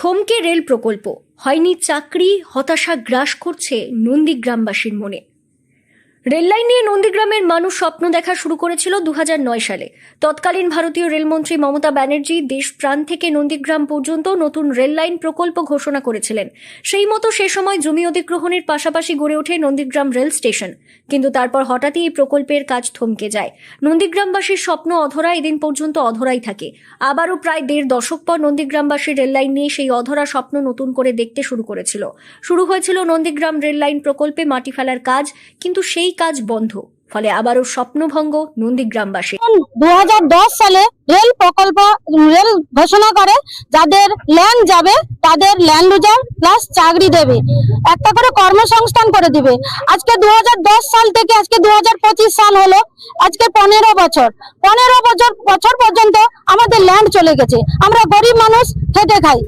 থমকে রেল প্রকল্প। হয়নি চাকরি হতাশা গ্রাস করছে নন্দীগ্রামবাসীর মনে। রেললাইন নিয়ে নন্দীগ্রামের মানুষ স্বপ্ন দেখা শুরু করেছিল দু হাজার নয় সালে। তৎকালীন ভারতীয় রেলমন্ত্রী মমতা ব্যানার্জি দেশ প্রাণ থেকে নন্দীগ্রাম পর্যন্ত নতুন রেললাইন প্রকল্প ঘোষণা করেছিলেন। সেই মতো সে সময় জমি অধিগ্রহণের পাশাপাশি গড়ে ওঠে নন্দীগ্রাম রেল স্টেশন। কিন্তু তারপর হঠাৎই এই প্রকল্পের কাজ থমকে যায়। নন্দীগ্রামবাসীর স্বপ্ন অধরা এদিন পর্যন্ত অধরাই থাকে। আবারও প্রায় দেড় দশক পর নন্দীগ্রামবাসীর রেললাইন নিয়ে সেই অধরা স্বপ্ন নতুন করে দেখতে শুরু করেছিল। শুরু হয়েছিল নন্দীগ্রাম রেললাইন প্রকল্পে মাটি ফেলার কাজ, কিন্তু সেই কাজ বন্ধ। ফলে আবারও স্বপ্নভঙ্গ নন্দীগ্রামবাসী। দু সালে রেল প্রকল্প, রেল ঘোষণা করে, যাদের ল্যান্ড যাবে, তাদের ল্যান্ড লুজার প্লাস চাকরি দেবে। একটা করে কর্মসংস্থান করে দিবে। আজকে দু হাজার দশ সাল থেকে আজকে দুহাজার পঁচিশ সাল হলো, আজকে পনেরো বছর। পনেরো বছর বছর পর্যন্ত আমাদের ল্যান্ড চলে গেছে। আমরা গরিব মানুষ, খেটে খাই।